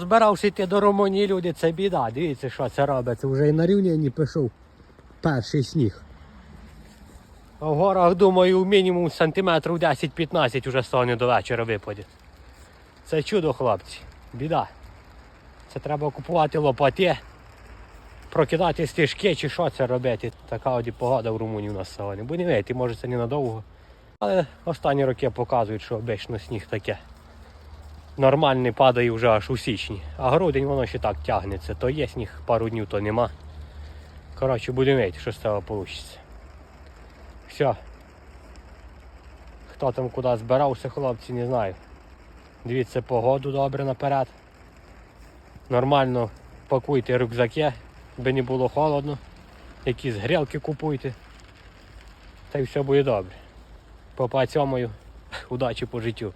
Збирався йти до Румунії, люди, це біда. Дивіться, що це робить. Це вже і на рівні пішов перший сніг. В горах, думаю, мінімум сантиметрів 10-15 вже стане до вечора випаде. Це чудо, хлопці. Біда. Це треба купувати лопати, прокидати стежки чи що це робити. Така от і погода в Румунії у нас сьогодні. Будемо вийти, може це ненадовго. Але останні роки показують, що обично сніг таке. Нормальний падає вже аж у січні. А грудень воно ще так тягнеться. То є сніг пару днів, то нема. Коротше, будемо вийти, що з цього вийде. Все. Хто там куди збирався, хлопці, не знаю. Дивіться погоду добре наперед. Нормально пакуйте рюкзаки, аби не було холодно. Якісь грілки купуйте. Та й все буде добре. По цьому удачі по життю.